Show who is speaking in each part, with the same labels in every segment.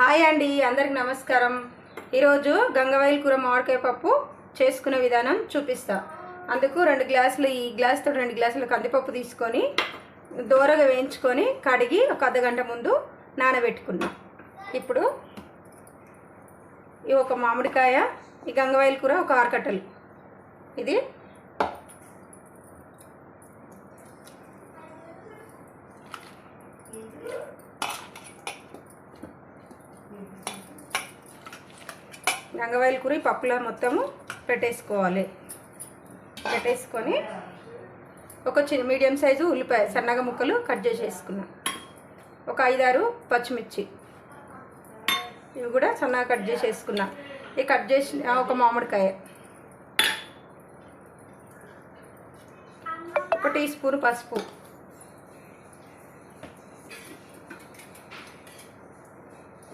Speaker 1: Hi అండి అందరికి నమస్కారం. ఈరోజు గంగవాయిల్ కూర మామిడికాయ పప్పు చేసుకునే విధానం చూపిస్తా. అందుకు రెండు గ్లాసులు ఈ గ్లాసుతో రెండు గ్లాసులు కందిపప్పు తీసుకొని దోరగా వేయించుకొని కడిగి ఒక అర్ధగంట ముందు నానబెట్టుకున్నాం. ఇప్పుడు ఈ ఒక మామిడికాయ ఈ గంగవాయిల్ కూర ఒక ఆరు కట్టలు ఇది రంగవైల్ కూర పప్పులో మొత్తము పెట్టేసుకోవాలి. పెట్టేసుకొని ఒక చిన్న మీడియం సైజు ఉల్లిపాయ సన్నగా ముక్కలు కట్ చేసేసుకున్నాం. ఒక ఐదారు పచ్చిమిర్చి. ఇవి కూడా సన్నగా కట్ చేసేసుకున్నా. ఈ కట్ చేసి ఒక మామిడికాయ. ఒక టీ స్పూన్ పసుపు.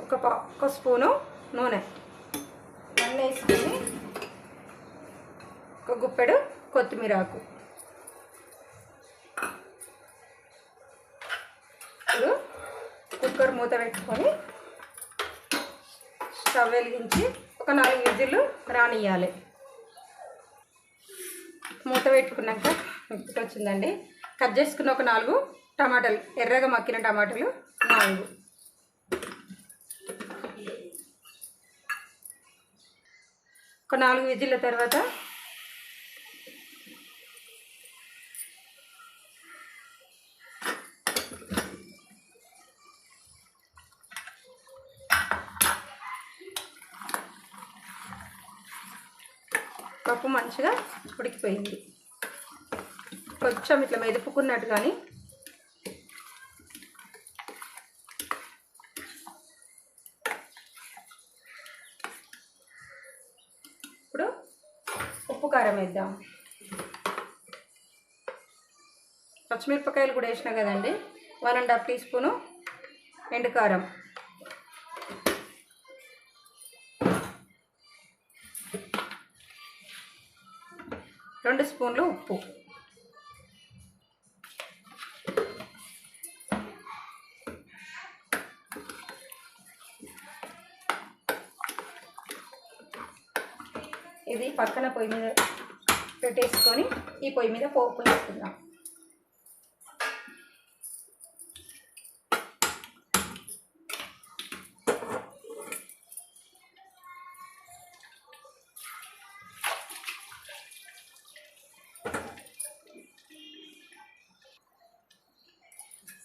Speaker 1: ఒక పా- ఒక స్పూను నూనె. ఆయిల్ వేసుకొని ఒక గుప్పెడు కొత్తిమీర ఆకు. ఇప్పుడు కుక్కర్ మూత పెట్టుకొని స్టవ్ వెలిగించి ఒక నాలుగు విజిల్లు రానియాలి మూత పెట్టుకున్నాక ఇప్పుడు వచ్చిందండి. కట్ చేసుకున్న ఒక నాలుగు టమాటాలు ఎర్రగా మక్కిన టమాటాలు నాలుగు. ఒక నాలుగు విజిల్ల తర్వాత పప్పు మంచిగా ఉడికిపోయింది. కొంచెం ఇట్లా మెదుపుకున్నట్టు కానీ ఇప్పుడు ఉప్పు కారం వేద్దాం. పచ్చిమిరపకాయలు కూడా వేసినా కదండి one and half teaspoon ఎండు కారం. రెండు స్పూన్లు ఉప్పు. ఇది పక్కన పొయ్యి మీద పెట్టేసుకొని ఈ పొయ్యి మీద పోపు వేసుకుందాం.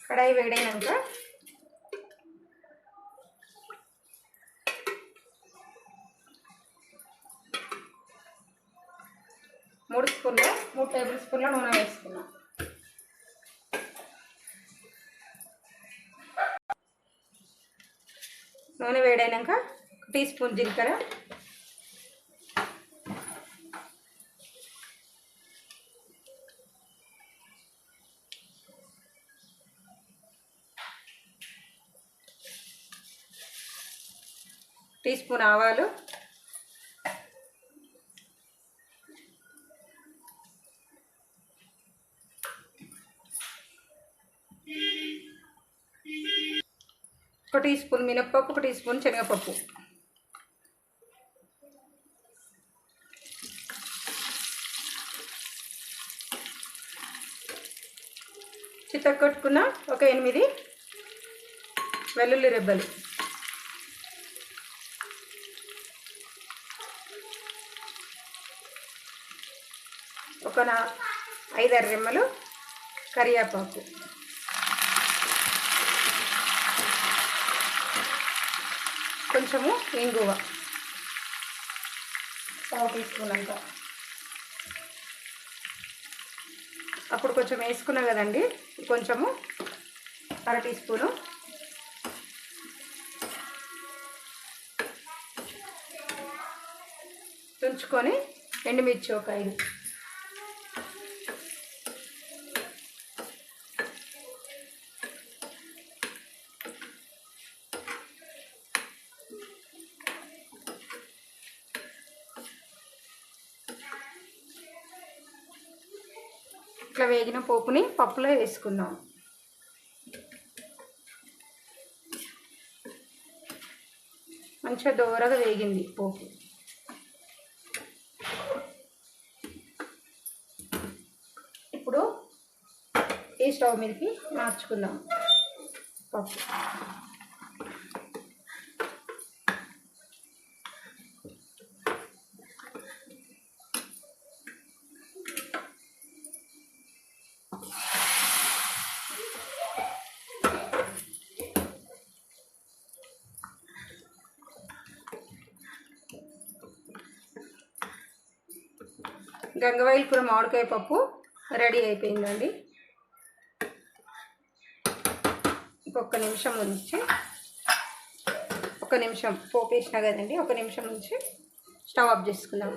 Speaker 1: కడాయి వేడైనాక మూడు స్పూన్లు మూడు టేబుల్ స్పూన్ల నూనె వేసుకున్నాం. నూనె వేడైనాక టీ స్పూన్ జీలకర్ర. టీ స్పూన్ ఆవాలు ఒక టీ స్పూన్ మినప్పప్పు ఒక టీ స్పూన్ శనగపప్పు. చిత్తకొట్టుకున్న ఒక ఎనిమిది వెల్లుల్లి రెబ్బలు. ఒక నా ఐదారు రెమ్మలు కరివేపాకు. కొంచెము ఇంగువ. పావు టీ స్పూన్ అంతా అప్పుడు కొంచెం వేసుకున్నా కదండి కొంచెము అర టీ స్పూను. తుంచుకొని ఎండుమిర్చి ఒక ఐదు. ఇట్లా వేగిన పోపుని పప్పులో వేసుకుందాం. మంచిగా దోరగా వేగింది పోపు. ఇప్పుడు ఈ స్టవ్ మీదకి మార్చుకుందాం పప్పు. గంగవాయిల్ కూర మామిడికాయ పప్పు రెడీ అయిపోయిందండి. ఇంకొక నిమిషం ఉంచి ఒక నిమిషం పోపు కదండి ఒక నిమిషం ఉంచి స్టవ్ ఆఫ్ చేసుకుందాం.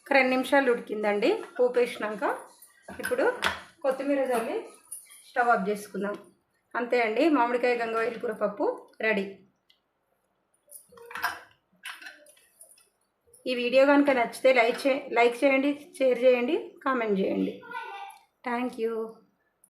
Speaker 1: ఒక రెండు నిమిషాలు ఉడికిందండి పోపు వేసినాక ఇప్పుడు కొత్తిమీర చల్లి స్టవ్ ఆఫ్ చేసుకుందాం. అంతే అండి మామిడికాయ గంగవాయిల్ కూర పప్పు రెడీ. ఈ వీడియో కనుక నచ్చితే లైక్ చే లైక్ చేయండి షేర్ చేయండి కామెంట్ చేయండి. Thank you